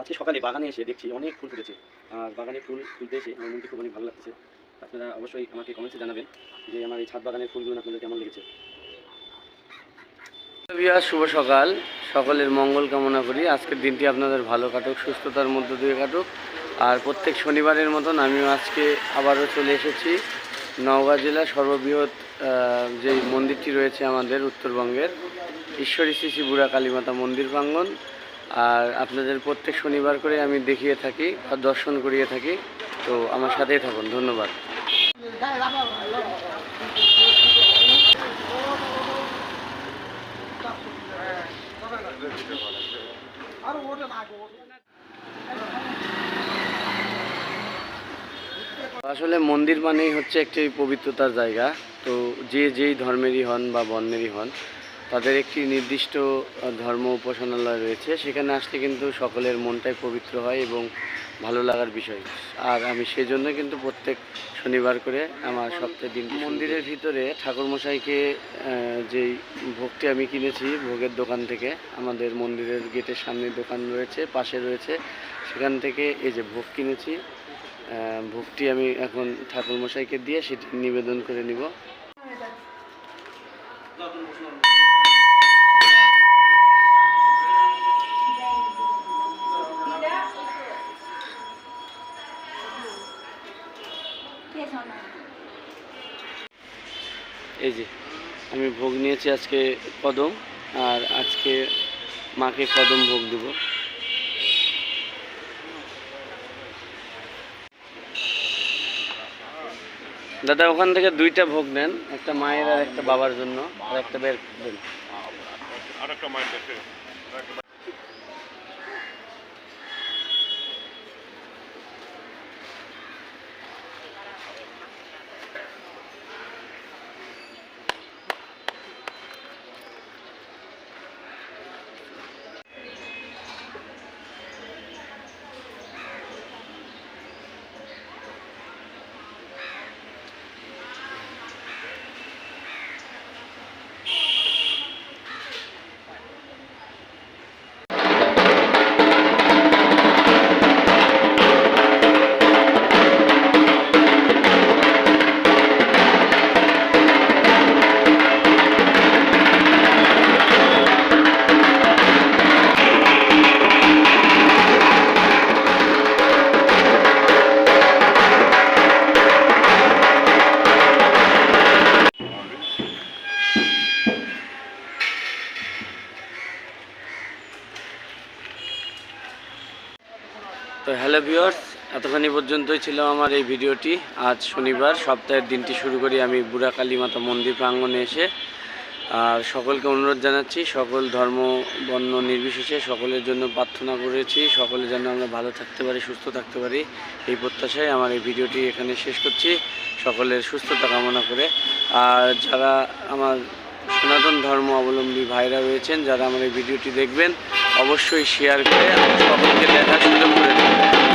আজকে সকালে বাগানে এসে দেখছি অনেক ফুল ফুটেছে। আর বাগানে ফুল তুলতে এসে আমার মনটি খুব অনেক ভালো লাগছে আপনারা অবশ্যই আমাকে কমেন্টসে জানাবেন যে আমার এই ছাদ বাগানের ফুলগুলো আপনাদের কেমন লেগেছে। শুভ সকাল। সকলের মঙ্গল কামনা করি। আজকের দিনটি আপনাদের ভালো কাটুক, সুস্থতার মধ্য দিয়ে কাটুক। আর প্রত্যেক শনিবারের মতন আমিও আজকে আবারও চলে এসেছি নওগাঁ জেলার সর্ববৃহৎ যে মন্দিরটি রয়েছে আমাদের উত্তরবঙ্গের, ঈশ্বরী শ্রী বুড়া কালীমাতা মন্দির প্রাঙ্গণ। আর আপনাদের প্রত্যেক শনিবার করে আমি দেখিয়ে থাকি আর দর্শন করিয়ে থাকি। তো আমার সাথেই থাকুন, ধন্যবাদ। আসলে মন্দির মানেই হচ্ছে একটি পবিত্রতার জায়গা। তো যে যেই ধর্মেরই হন বা বর্ণেরই হন তাদের একটি নির্দিষ্ট ধর্ম উপাসনালয় রয়েছে। সেখানে আসলে কিন্তু সকলের মনটাই পবিত্র হয় এবং ভালো লাগার বিষয়। আর আমি সেজন্য কিন্তু প্রত্যেক শনিবার করে আমার সপ্তাহে দিন মন্দিরের ভিতরে ঠাকুরমশাইকে যেই ভোগটি আমি কিনেছি ভোগের দোকান থেকে আমাদের মন্দিরের গেটের সামনে দোকান রয়েছে পাশে রয়েছে সেখান থেকে এই যে ভোগ কিনেছি ভোগটি আমি এখন ঠাকুরমশাইকে দিয়ে সেটি নিবেদন করে নিব। এই যে, আমি ভোগ নিয়েছি আজকে কদম, আর আজকে মাকে কদম ভোগ দেব। দাদা, ওখান থেকে দুইটা ভোগ নেন, একটা মায়ের আর একটা বাবার জন্য, আর একটা বের দেন। তো হ্যালো ভিউয়ার্স, এতখানি পর্যন্তই ছিল আমার এই ভিডিওটি। আজ শনিবার, সপ্তাহের দিনটি শুরু করি আমি বুড়া কালী মাতা মন্দির প্রাঙ্গণে এসে। আর সকলকে অনুরোধ জানাচ্ছি, সকল ধর্ম, বর্ণ নির্বিশেষে সকলের জন্য প্রার্থনা করেছি, সকলে যেন আমরা ভালো থাকতে পারি, সুস্থ থাকতে পারি। এই প্রত্যাশায় আমার এই ভিডিওটি এখানে শেষ করছি। সকলের সুস্থতা কামনা করে। আর যারা আমার সনাতন ধর্ম অবলম্বী ভাইরা রয়েছেন, যারা আমার এই ভিডিওটি দেখবেন অবশ্যই শেয়ার করে সকলকে দেখার সুযোগ করে দেবেন